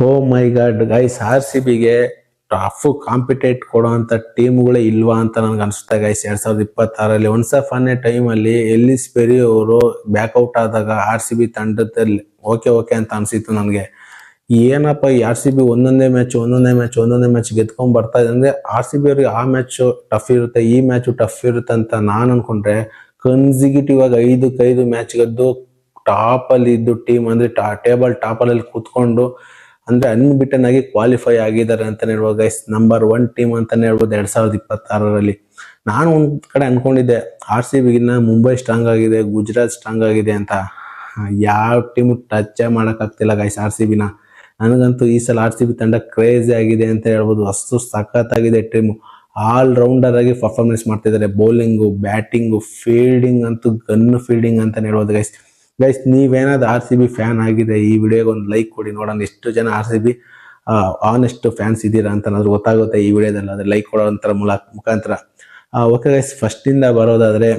ಹೋ my god guys R C ಬಿಗೆ tough compete ಕೊಡುವಂತ ಟೀಮ್ಗಳೇ ಇಲ್ವಾ ಅಂತ ನನ್ಗೆ ಅನಿಸುತ್ತೆ ಗೈಸ್ ಎರಡ್ ಸಾವಿರದ ಇಪ್ಪತ್ತಾರಲ್ಲಿ ಒನ್ಸ್ ಆನ್ ಎ ಟೈಮ್ ಅಲ್ಲಿ ಎಲ್ಲಿಸ್ ಪೆರಿ ಅವರು ಬ್ಯಾಕ್ಔಟ್ ಆದಾಗ ಆರ್ ಸಿ ಬಿ ತಂಡದಲ್ಲಿ ಓಕೆ ಓಕೆ ಅಂತ ಅನ್ಸಿತ್ತು ನನಗೆ. ಏನಪ್ಪ ಈ ಆರ್ ಸಿ ಬಿ ಒಂದೊಂದೇ ಮ್ಯಾಚ್ ಒಂದೊಂದೇ ಮ್ಯಾಚ್ ಒಂದೊಂದೇ ಮ್ಯಾಚ್ ಗೆದ್ಕೊಂಡ್ ಬರ್ತಾ ಇದೆ ಅಂದ್ರೆ ಆರ್ ಸಿ ಬಿ ಅವ್ರಿಗೆ ಆ ಮ್ಯಾಚ್ ಟಫ್ ಇರುತ್ತೆ, ಈ ಮ್ಯಾಚ್ ಟಫ್ ಇರುತ್ತೆ ಅಂತ ನಾನು ಅನ್ಕೊಂಡ್ರೆ ಕನ್ಸಿಕ್ಯೂಟಿವ್ ಆಗಿ ಐದಕ್ಕೈದು ಮ್ಯಾಚ್ ಗೆದ್ದು ಟಾಪ್ ಅಲ್ಲಿ ಇದ್ದು ಟೀಮ್ ಅಂದ್ರೆ ಟೇಬಲ್ ಟಾಪ್ ಅಲ್ಲಿ ಕೂತ್ಕೊಂಡು ಅಂದ್ರೆ ಅನ್ಬಿಟನ್ ಆಗಿ ಕ್ವಾಲಿಫೈ ಆಗಿದ್ದಾರೆ ಅಂತ ಹೇಳ್ಬೋದು ಗೈಸ್ ನಂಬರ್ ಒನ್ ಟೀಮ್ ಅಂತ ಹೇಳ್ಬೋದು ಎರಡ್ ಸಾವಿರದ ಇಪ್ಪತ್ತಾರರಲ್ಲಿ. ನಾನು ಒಂದ್ ಕಡೆ ಅನ್ಕೊಂಡಿದ್ದೆ ಆರ್ ಸಿ ಬಿಗಿನ ಮುಂಬೈ ಸ್ಟ್ರಾಂಗ್ ಆಗಿದೆ ಗುಜರಾತ್ ಸ್ಟ್ರಾಂಗ್ ಆಗಿದೆ ಅಂತ. ಯಾವ ಟೀಮ್ ಟಚ್ ಮಾಡಕ್ ಆಗ್ತಿಲ್ಲ ಗೈಸ್ ಆರ್ ಸಿ ಬಿನ ನನಗಂತೂ ಈ ಸಲ ಆರ್ ಸಿ ಬಿ ತಂಡ ಕ್ರೇಜಿ ಆಗಿದೆ ಅಂತ ಹೇಳ್ಬೋದು. ಅಷ್ಟು ಸಖತ್ತಾಗಿದೆ ಟೀಮು ಆಲ್ ರೌಂಡರ್ ಆಗಿ ಪರ್ಫಾರ್ಮೆನ್ಸ್ ಮಾಡ್ತಿದ್ದಾರೆ. ಬೌಲಿಂಗು ಬ್ಯಾಟಿಂಗು ಫೀಲ್ಡಿಂಗ್ ಅಂತೂ ಗನ್ ಫೀಲ್ಡಿಂಗ್ ಅಂತ ಹೇಳ್ಬೋದು ಗೈಸ್ ಗೈಸ್ ನೀವೇನಾದ್ರು ಆರ್ ಸಿ ಬಿ ಫ್ಯಾನ್ ಆಗಿದೆ ಈ ವಿಡಿಯೋಗೆ ಒಂದು ಲೈಕ್ ಕೊಡಿ. ನೋಡೋಣ ಎಷ್ಟು ಜನ R C B honest fans ಇದ್ದೀರಾ ಅಂತ ಅನ್ನೋದು ಗೊತ್ತಾಗುತ್ತೆ ಈ ವಿಡಿಯೋದಲ್ಲಿ ಅದ್ರ ಲೈಕ್ ಕೊಡೋಂತರ ಮೂಲ ಮುಖಾಂತರ. ಓಕೆ ಗೈಸ್ ಫಸ್ಟಿಂದ ಬರೋದಾದರೆ,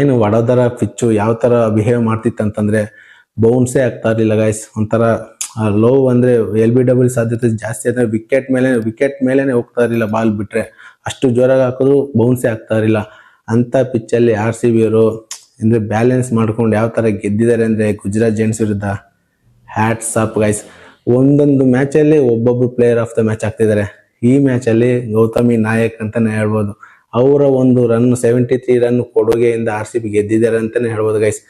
ಏನು ವಡೋದರ ಪಿಚ್ಚು ಯಾವ ಥರ ಬಿಹೇವ್ ಮಾಡ್ತಿತ್ತು ಅಂತಂದ್ರೆ ಬೌನ್ಸೇ ಆಗ್ತಾ ಇರಲಿಲ್ಲ ಗೈಸ್ ಒಂಥರ ಲೋ ಅಂದ್ರೆ ಎಲ್ ಬಿ ಡಬಲ್ ಸಾಧ್ಯತೆ ಜಾಸ್ತಿ ಅಂದ್ರೆ ವಿಕೆಟ್ ಮೇಲೆ ವಿಕೆಟ್ ಮೇಲೆನೆ ಹೋಗ್ತಾ ಇರಲಿಲ್ಲ ಬಾಲ್ ಬಿಟ್ರೆ. ಅಷ್ಟು ಜೋರಾಗಿ ಹಾಕಿದ್ರು ಬೌನ್ಸೇ ಆಗ್ತಾ ಇರಲಿಲ್ಲ. ಅಂತ ಪಿಚ್ಚಲ್ಲಿ ಆರ್ ಸಿ ಬಿ ಅವರು ಅಂದ್ರೆ ಬ್ಯಾಲೆನ್ಸ್ ಮಾಡ್ಕೊಂಡು ಯಾವ ತರ ಗೆದ್ದಿದ್ದಾರೆ ಅಂದ್ರೆ ಗುಜರಾತ್ ಜೆಂಟ್ಸ್ ವಿರುದ್ಧ. ಹ್ಯಾಟ್ಸ್ ಅಪ್ ಗೈಸ್ ಒಂದೊಂದು ಮ್ಯಾಚಲ್ಲಿ ಒಬ್ಬೊಬ್ಬರು ಪ್ಲೇಯರ್ ಆಫ್ ದ ಮ್ಯಾಚ್ ಆಗ್ತಿದ್ದಾರೆ. ಈ ಮ್ಯಾಚಲ್ಲಿ ಗೌತಮಿ ನಾಯಕ್ ಅಂತಾನೆ ಹೇಳ್ಬೋದು. ಅವರ ಒಂದು ರನ್ ಸೆವೆಂಟಿ ತ್ರೀ ರನ್ ಕೊಡುಗೆಯಿಂದ ಆರ್ ಸಿ ಬಿ ಗೆದ್ದಿದ್ದಾರೆ ಅಂತಾನೆ ಹೇಳ್ಬೋದು ಗೈಸ್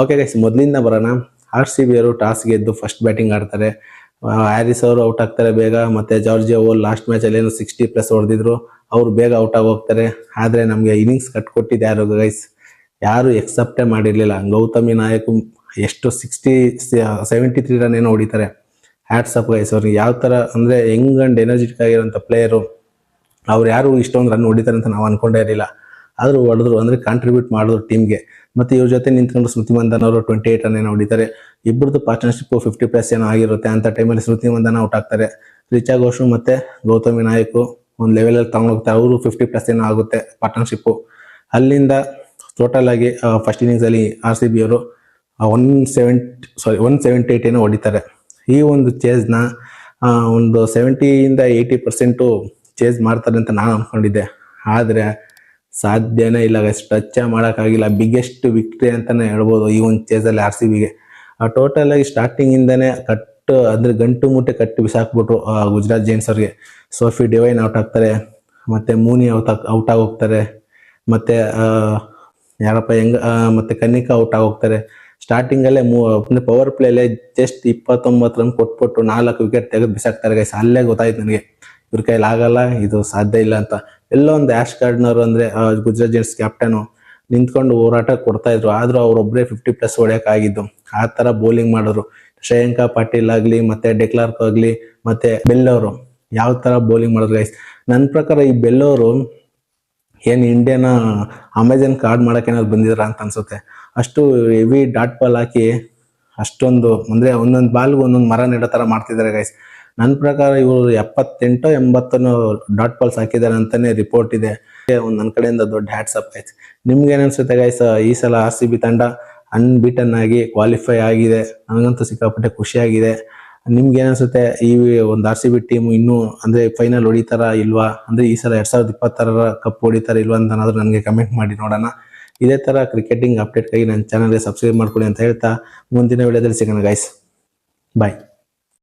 ಓಕೆ ಗೈಸ್ ಮೊದಲಿಂದ ಬರೋಣ. ಆರ್ ಸಿ ಬಿ ಅವರು ಟಾಸ್ ಗೆದ್ದು ಫಸ್ಟ್ ಬ್ಯಾಟಿಂಗ್ ಆಡ್ತಾರೆ. ಹ್ಯಾರಿಸ್ ಅವರು ಔಟ್ ಆಗ್ತಾರೆ ಬೇಗ, ಮತ್ತೆ ಜಾರ್ಜಿಯಾ ಓಲ್ ಲಾಸ್ಟ್ ಮ್ಯಾಚ್ ಅಲ್ಲಿ ಏನೋ ಸಿಕ್ಸ್ಟಿ ಪ್ಲಸ್ ಹೊಡೆದಿದ್ರು. ಅವ್ರು ಬೇಗ ಔಟ್ ಆಗಿ ಹೋಗ್ತಾರೆ. ಆದ್ರೆ ನಮಗೆ ಇನ್ನಿಂಗ್ಸ್ ಕಟ್ಕೊಟ್ಟಿದ್ದು ಯಾರು ಗೈಸ್ ಯಾರು ಎಕ್ಸೆಪ್ಟೇ ಮಾಡಿರಲಿಲ್ಲ. ಗೌತಮಿ ನಾಯಕ್ ಎಷ್ಟು ಸಿಕ್ಸ್ಟಿ ಸೆವೆಂಟಿ ತ್ರೀ ರನ್ ಏನೋ ಹೊಡಿತಾರೆ. ಹ್ಯಾಟ್ಸ್ ಅಪ್ ಗೈಸ್ ಅವ್ರಿಗೆ. ಯಾವ ಥರ ಅಂದರೆ ಯಂಗ್ ಅಂಡ್ ಎನರ್ಜೆಟಿಕ್ ಆಗಿರೋಂಥ ಪ್ಲೇಯರು ಅವ್ರು ಯಾರು ಇಷ್ಟೊಂದು ರನ್ ಹೊಡಿತಾರೆ ಅಂತ ನಾವು ಅಂದ್ಕೊಂಡೇ ಇರಲಿಲ್ಲ. ಆದರೂ ಹೊಡೆದ್ರು. ಅಂದರೆ ಕಾಂಟ್ರಿಬ್ಯೂಟ್ ಮಾಡಿದ್ರು ಟೀಮ್ಗೆ ಮತ್ತು ಇವ್ರ ಜೊತೆ ನಿಂತ್ಕೊಂಡು ಸ್ಮೃತಿ ಮಂದನ ಅವರು ಟ್ವೆಂಟಿ ಏಟ್ ರನ್ ಏನೋ ಹೊಡಿತಾರೆ. ಇಬ್ಬರದ್ದು ಪಾರ್ಟ್ನರ್ಶಿಪ್ಪು ಫಿಫ್ಟಿ ಪ್ಲಸ್ ಏನೋ ಆಗಿರುತ್ತೆ ಅಂಥ ಟೈಮಲ್ಲಿ ಸ್ಮೃತಿ ಮಂದನ ಔಟ್ ಆಗ್ತಾರೆ. ರಿಚಾ ಘೋಷು ಮತ್ತು ಗೌತಮಿ ನಾಯಕು ಒಂದು ಲೆವೆಲಲ್ಲಿ ತಗೊಂಡು ಹೋಗ್ತಾರೆ. ಅವರು ಫಿಫ್ಟಿ ಪ್ಲಸ್ ಏನೋ ಆಗುತ್ತೆ ಪಾರ್ಟ್ನರ್ಶಿಪ್ಪು ಅಲ್ಲಿಂದ ಟೋಟಲ್ ಆಗಿ ಫಸ್ಟ್ ಇನ್ನಿಂಗ್ಸ್ ಅಲ್ಲಿ ಆರ್ ಸಿ ಬಿ ಅವರು one seventy sorry one seventy eight ಏನೋ ಹೊಡಿತಾರೆ. ಈ ಒಂದು ಚೇಜ್ನ ಒಂದು ಸೆವೆಂಟಿಯಿಂದ ಏಯ್ಟಿ ಪರ್ಸೆಂಟು ಚೇಸ್ ಮಾಡ್ತಾರೆ ಅಂತ ನಾನು ಅನ್ಕೊಂಡಿದ್ದೆ. ಆದರೆ ಸಾಧ್ಯನೇ ಇಲ್ಲ ಗೈಸ್ ಟಚ್ ಮಾಡೋಕ್ಕಾಗಿಲ್ಲ. ಬಿಗ್ಗೆಸ್ಟ್ ವಿಕ್ಟ್ರಿ ಅಂತಾನೆ ಹೇಳ್ಬೋದು ಈ ಒಂದು ಚೇಸಲ್ಲಿ ಆರ್ ಸಿ ಬಿಗೆ ಟೋಟಲ್ ಆಗಿ ಸ್ಟಾರ್ಟಿಂಗ್ ಇಂದಾನೆ ಕಟ್ಟು ಅಂದ್ರೆ ಗಂಟು ಮುಟ್ಟೆ ಕಟ್ಟಿ ಬಿಸಾಕ್ಬಿಟ್ರು ಆ, ಗುಜರಾತ್ ಜೈನ್ಸ್ ಅವ್ರಿಗೆ. ಸೋಫಿ ಡಿವೈನ್ ಔಟ್ ಆಗ್ತಾರೆ. ಮತ್ತೆ ಮೂನಿ ಔಟ್ ಔಟ್ ಆಗಿ ಹೋಗ್ತಾರೆ. ಮತ್ತೆ ಯಾರಪ್ಪ, ಹೆಂಗ ಮತ್ತೆ ಕನ್ನಿಕಾ ಔಟ್ ಆಗೋಗ್ತಾರೆ ಸ್ಟಾರ್ಟಿಂಗ್ ಅಲ್ಲೇ ಪವರ್ ಅಲ್ಲೇ ಜಸ್ಟ್ ಇಪ್ಪತ್ತೊಂಬತ್ತು ರನ್ ಕೊಟ್ಬಿಟ್ಟು ನಾಲ್ಕು ವಿಕೆಟ್ ತೆಗೆದು ಬಿಸಾಕ್ತಾರೆ ಗೈಸ್ ಅಲ್ಲೇ ಗೊತ್ತಾಯ್ತು ನನಗೆ. ಇವ್ರ ಕೈಲಿ ಆಗಲ್ಲ, ಇದು ಸಾಧ್ಯ ಇಲ್ಲ ಅಂತ. ಎಲ್ಲೋ ಒಂದು ಆಶ್ ಗಾರ್ಡ್ನರ್ ಅಂದ್ರೆ ಗುಜರಾತ್ ಜೆಂಟ್ಸ್ ಕ್ಯಾಪ್ಟನ್ ನಿಂತ್ಕೊಂಡು ಹೋರಾಟ ಕೊಡ್ತಾ ಇದ್ರು. ಆದ್ರೂ ಅವ್ರೊಬ್ರೇ ಫಿಫ್ಟಿ ಪ್ಲಸ್ ಆಗಿದ್ದು ಆ ತರ ಬೌಲಿಂಗ್ ಮಾಡಿದ್ರು. ಶ್ರೇಯಾಂಕಾ ಪಾಟೀಲ್ ಆಗ್ಲಿ, ಮತ್ತೆ ಡೆಕ್ಲಾರ್ಕ್ ಆಗ್ಲಿ, ಮತ್ತೆ ಬೆಲ್ಲವರು ಯಾವ ತರ ಬೌಲಿಂಗ್ ಮಾಡಿದ್ರು ಗೈಸ್ ನನ್ನ ಪ್ರಕಾರ ಈ ಬೆಲ್ ಅವರು ಏನ್ ಇಂಡಿಯಾನ ಅಮೆಝಾನ್ ಕಾರ್ಡ್ ಮಾಡೋಕೆ ಏನಾದ್ರು ಬಂದಿದ್ರ ಅಂತ ಅನ್ಸುತ್ತೆ. ಅಷ್ಟು ಹೆವಿ ಡಾಟ್ ಬಾಲ್ ಹಾಕಿ ಅಷ್ಟೊಂದು, ಅಂದರೆ ಒಂದೊಂದು ಬಾಲ್ಗೂ ಒಂದೊಂದು ಮರ ನೆಡೋ ಥರ ಮಾಡ್ತಿದ್ದಾರೆ ಗೈಸ್ ನನ್ನ ಪ್ರಕಾರ ಇವರು ಎಪ್ಪತ್ತೆಂಟೋ ಎಂಬತ್ತನೋ ಡಾಟ್ ಬಾಲ್ಸ್ ಹಾಕಿದ್ದಾರೆ ಅಂತಲೇ ರಿಪೋರ್ಟ್ ಇದೆ. ಒಂದು ನನ್ನ ಕಡೆಯಿಂದ ದೊಡ್ಡ ಹ್ಯಾಟ್ಸ್ ಅಪ್ ಗೈಸ್ ನಿಮ್ಗೆ ಅನ್ಸುತ್ತೆ ಗೈಸ್ ಈ ಸಲ ಆರ್ ಸಿ ಬಿ ತಂಡ ಅನ್ಬಿಟನ್ ಆಗಿ ಕ್ವಾಲಿಫೈ ಆಗಿದೆ. ನನಗಂತೂ ಸಿಕ್ಕಾಪಟ್ಟೆ ಖುಷಿಯಾಗಿದೆ. ನಿಮ್ಗೆ ಏನನ್ಸುತ್ತೆ ಈ ಒಂದು ಆರ್ ಸಿ ಬಿ ಟೀಮ್ ಇನ್ನೂ ಅಂದ್ರೆ ಫೈನಲ್ ಹೊಡಿತಾರ ಇಲ್ವಾ? ಅಂದ್ರೆ ಈ ಸಲ ಎರಡ್ ಸಾವಿರದ ಇಪ್ಪತ್ತಾರರ ಕಪ್ ಹೊಡಿತಾರ ಇಲ್ವಾ ಅಂತ ನನಗೆ ಕಮೆಂಟ್ ಮಾಡಿ ನೋಡೋಣ. ಇದೇ ತರ ಕ್ರಿಕೆಟಿಂಗ್ ಅಪ್ಡೇಟ್ಗಾಗಿ ನನ್ನ ಚಾನಲ್ಗೆ ಸಬ್ಸ್ಕ್ರೈಬ್ ಮಾಡ್ಕೊಳ್ಳಿ ಅಂತ ಹೇಳ್ತಾ, ಮುಂದಿನ ವಿಡಿಯೋದಲ್ಲಿ ಸಿಗೋಣ ಗೈಸ್ ಬಾಯ್